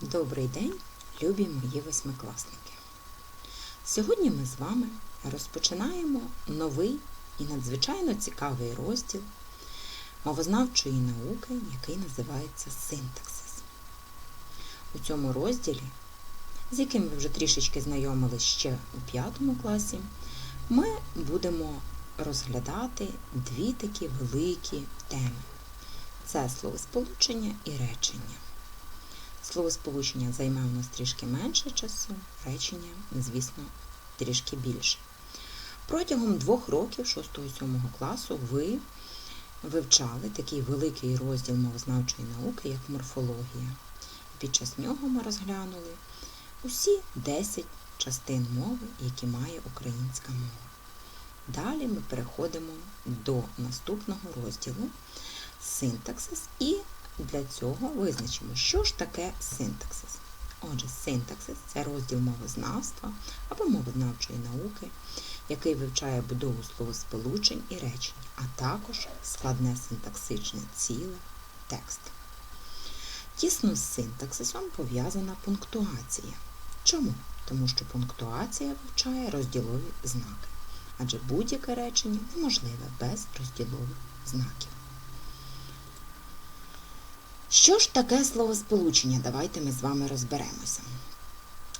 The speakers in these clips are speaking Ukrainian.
Добрий день, любі мої восьмикласники! Сьогодні ми з вами розпочинаємо новий і надзвичайно цікавий розділ мовознавчої науки, який називається синтаксис. У цьому розділі, з яким ви вже трішечки знайомились ще у п'ятому класі, ми будемо розглядати дві такі великі теми. Це словосполучення і речення. Словосполучення займе у нас трішки менше часу, речення, звісно, трішки більше. Протягом двох років 6-7 класу ви вивчали такий великий розділ мовознавчої науки, як морфологія. Під час нього ми розглянули усі 10 частин мови, які має українська мова. Далі ми переходимо до наступного розділу синтаксис і для цього визначимо, що ж таке синтаксис. Отже, синтаксис це розділ мовознавства або мовознавчої науки, який вивчає будову словосполучень і речень, а також складне синтаксичне ціле текст. Тісно з синтаксисом пов'язана пунктуація. Чому? Тому що пунктуація вивчає розділові знаки, адже будь-яке речення неможливе без розділових знаків. Що ж таке словосполучення? Давайте ми з вами розберемося.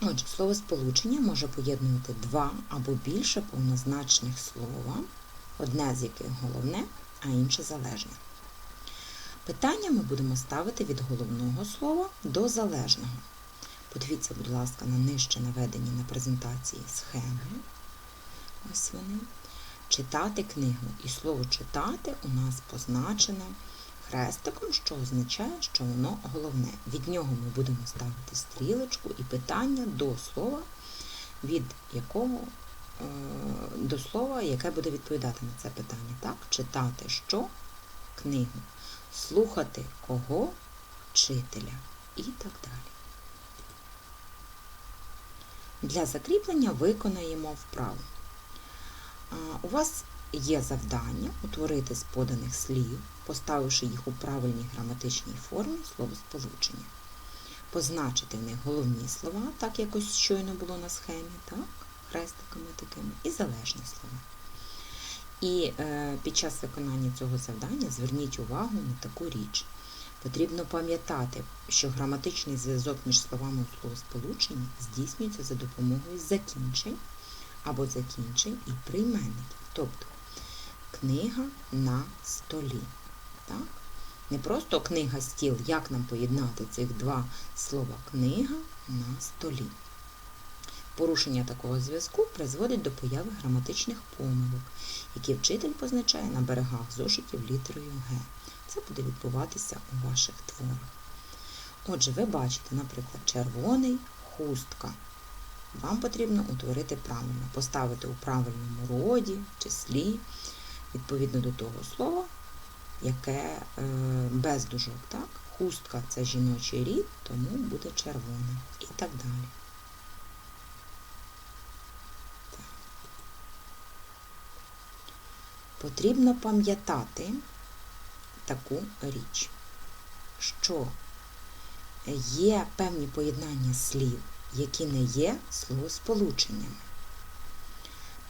Отже, словосполучення може поєднувати два або більше повнозначних слова, одне з яких головне, а інше залежне. Питання ми будемо ставити від головного слова до залежного. Подивіться, будь ласка, на нижче наведені на презентації схеми. Ось вони. Читати книгу. І слово читати у нас позначене хрестиком, що означає, що воно головне. Від нього ми будемо ставити стрілочку і питання до слова, від якого е, до слова, яке буде відповідати на це питання. Так? Читати що? Книгу. Слухати кого? Вчителя і так далі. Для закріплення виконаємо вправу. У вас є завдання утворити з поданих слів, поставивши їх у правильній граматичній формі словосполучення. Позначити в них головні слова, так як ось щойно було на схемі, так, хрестиками такими, і залежні слова. І е, під час виконання цього завдання зверніть увагу на таку річ. Потрібно пам'ятати, що граматичний зв'язок між словами у словосполученні здійснюється за допомогою закінчень або закінчень і прийменників. Тобто книга на столі. Так? Не просто книга стіл, як нам поєднати цих два слова книга на столі. Порушення такого зв'язку призводить до появи граматичних помилок, які вчитель позначає на берегах зошитів літерою Г. Це буде відбуватися у ваших творах. Отже, ви бачите, наприклад, червоний хустка. Вам потрібно утворити правильно, поставити у правильному роді, числі, відповідно до того слова, яке е, без дужок. так? Хустка це жіночий рід, тому буде червона і так далі. Так. Потрібно пам'ятати таку річ, що є певні поєднання слів які не є словосполученнями.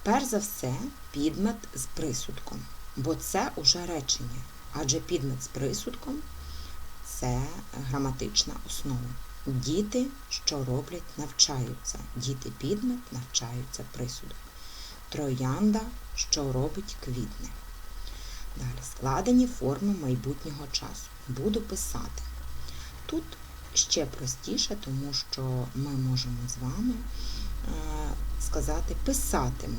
Перш за все, підмет з присудком, бо це уже речення, адже підмет з присудком це граматична основа. Діти, що роблять, навчаються. Діти підмет навчаються присудок. Троянда, що робить квітне. Далі складені форми майбутнього часу. Буду писати. Тут ще простіше, тому що ми можемо з вами е, сказати писатиму,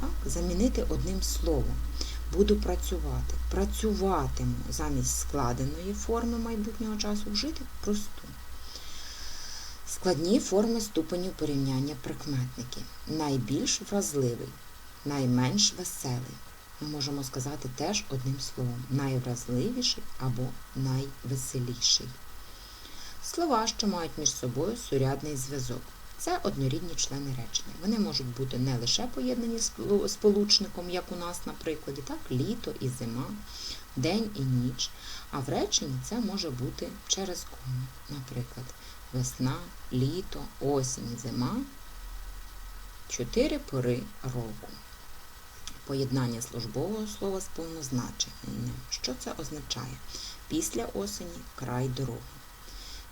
так? замінити одним словом. Буду працювати. Працюватиму замість складеної форми майбутнього часу вжити просту. Складні форми ступеню порівняння прикметники. Найбільш вразливий, найменш веселий. Ми можемо сказати теж одним словом найвразливіший або найвеселіший. Слова, що мають між собою сурядний зв'язок. Це однорідні члени речення. Вони можуть бути не лише поєднані з сполучником, як у нас, на прикладі, так, літо і зима, день і ніч, а в реченні це може бути через кому. Наприклад, весна, літо, осінь, зима. Чотири пори року. Поєднання службового слова з повнозначенням. Що це означає? Після осені край дороги.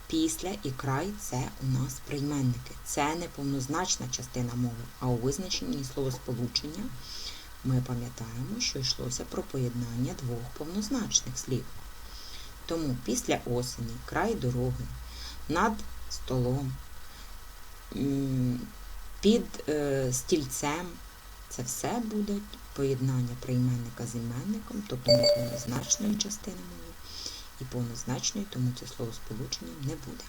Після і край це у нас прийменники. Це не повнозначна частина мови, а у визначенні словосполучення ми пам'ятаємо, що йшлося про поєднання двох повнозначних слів. Тому після осені, край дороги, над столом, під е, стільцем це все буде поєднання прийменника з іменником, тобто не повнозначної частини мови і повнозначної, тому це словосполучення не буде.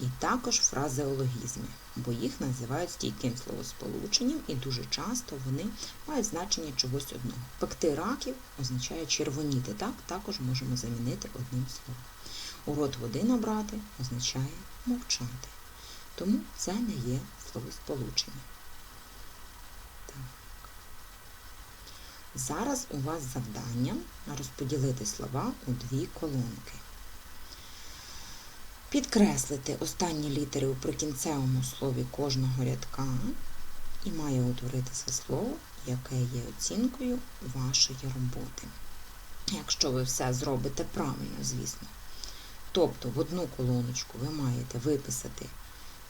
І також фразеологізми, бо їх називають стійким словосполученням, і дуже часто вони мають значення чогось одного. Пекти раків означає червоніти, так також можемо замінити одним словом. У рот води набрати означає мовчати. Тому це не є словосполучення. Зараз у вас завдання розподілити слова у дві колонки. Підкреслити останні літери у прикінцевому слові кожного рядка і має утворитися слово, яке є оцінкою вашої роботи. Якщо ви все зробите правильно, звісно. Тобто в одну колоночку ви маєте виписати,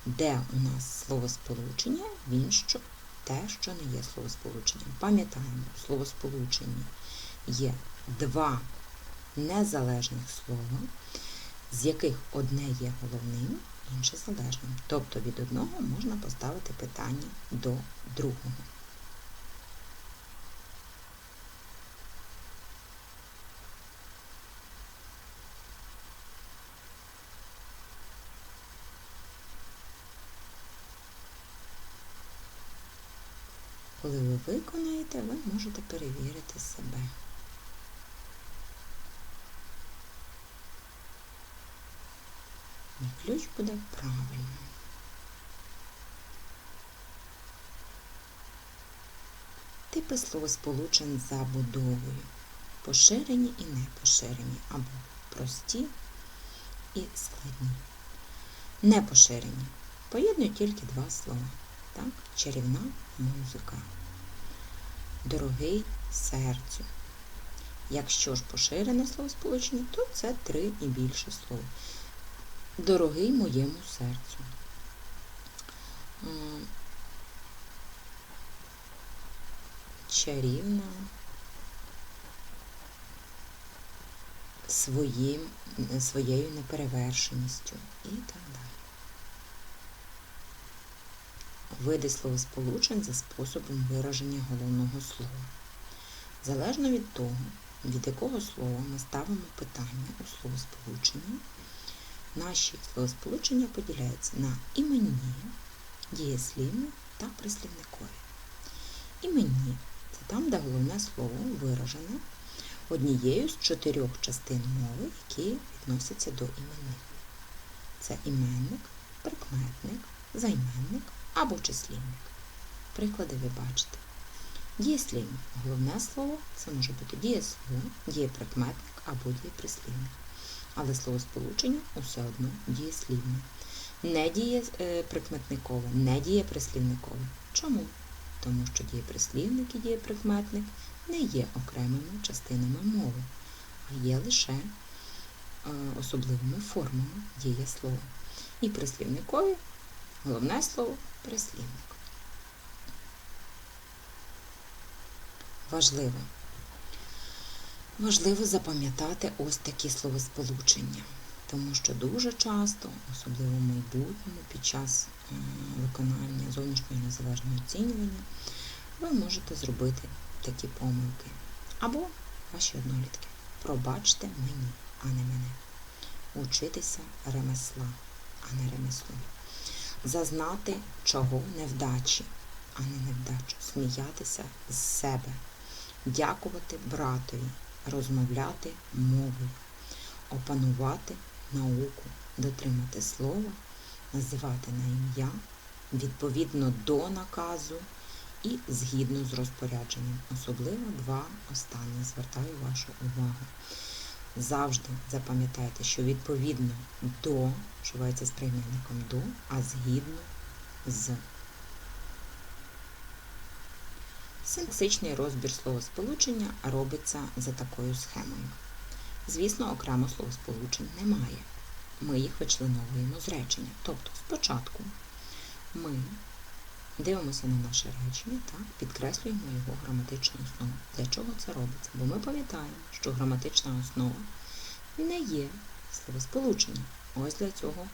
де у нас словосполучення, в іншу те, що не є словосполученням. Пам'ятаємо, в словосполученні є два незалежних слова з яких одне є головним, інше залежним. Тобто від одного можна поставити питання до другого. Коли ви виконаєте, ви можете перевірити себе. І ключ буде правильним. Типи словосполучень за будовою. Поширені і непоширені, або прості і складні. Непоширені. Поєднують тільки два слова. Так? Чарівна музика. Дорогий серцю. Якщо ж поширене словосполучення, то це три і більше слов дорогий моєму серцю. Чарівна своїм, своєю неперевершеністю і так далі. Види словосполучень за способом вираження головного слова. Залежно від того, від якого слова ми ставимо питання у словосполученні, Наші словосполучення поділяються на іменні, дієслівні та прислівникові. Іменні це там, де головне слово виражене однією з чотирьох частин мови, які відносяться до іменних. Це іменник, прикметник, займенник або числівник. Приклади ви бачите. Дієслівник. Головне слово це може бути дієслово, дієприкметник або дієприслівник але словосполучення усе одно дієслівне. Не діє е, не дієприслівникове. Чому? Тому що дієприслівник і дієприкметник не є окремими частинами мови, а є лише е, особливими формами дієслова. І прислівникові головне слово прислівник. Важливо. Важливо запам'ятати ось такі словосполучення, тому що дуже часто, особливо в майбутньому, під час е, виконання зовнішнього незалежного оцінювання, ви можете зробити такі помилки. Або ваші однолітки. Пробачте мені, а не мене. Учитися ремесла, а не ремесло. Зазнати чого невдачі, а не невдачу. Сміятися з себе. Дякувати братові розмовляти мовою, опанувати науку, дотримати слова, називати на ім'я відповідно до наказу і згідно з розпорядженням. Особливо два останні звертаю вашу увагу. Завжди запам'ятайте, що відповідно до вживається з прийменником до, а згідно з. Синтаксичний розбір словосполучення робиться за такою схемою. Звісно, окремо словосполучень немає. Ми їх вичленовуємо з речення. Тобто спочатку ми дивимося на наше речення, так, підкреслюємо його граматичну основу. Для чого це робиться? Бо ми пам'ятаємо, що граматична основа не є словосполучення. Ось для цього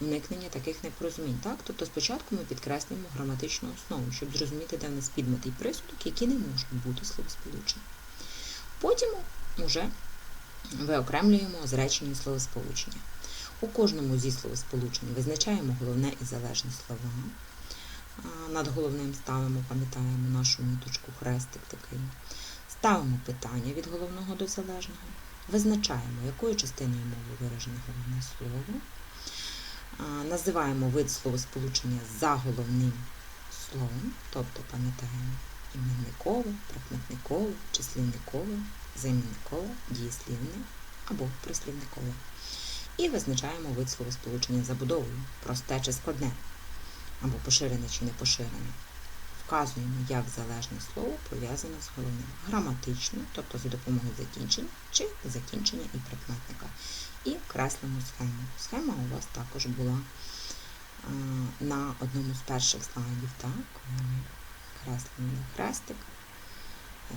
уникнення таких непорозумінь. Так? Тобто спочатку ми підкреслюємо граматичну основу, щоб зрозуміти, де в нас підмет і присудок, які не можуть бути словосполучені. Потім уже виокремлюємо з речення словосполучення. У кожному зі словосполучень визначаємо головне і залежне слова. Над головним ставимо, пам'ятаємо нашу міточку, хрестик такий. Ставимо питання від головного до залежного. Визначаємо, якою частиною мови виражене головне слово. Називаємо вид словосполучення за головним словом, тобто пам'ятаємо іменникове, прикметникове, числівникове, займенникове, дієслівне або прислівникове. І визначаємо вид словосполучення забудовою, просте чи складне, або поширене чи не поширене. Вказуємо, як залежне слово пов'язане з головним. Граматично, тобто за допомогою закінчення чи закінчення і прикметника. І креслимо схему. Схема у вас також була на одному з перших слайдів. Так? Креслимо хрестик,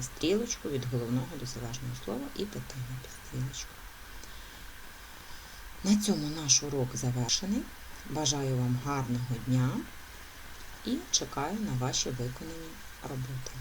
стрілочку від головного до залежного слова і питання під стрілочкою. На цьому наш урок завершений. Бажаю вам гарного дня і чекаю на ваші виконані роботи.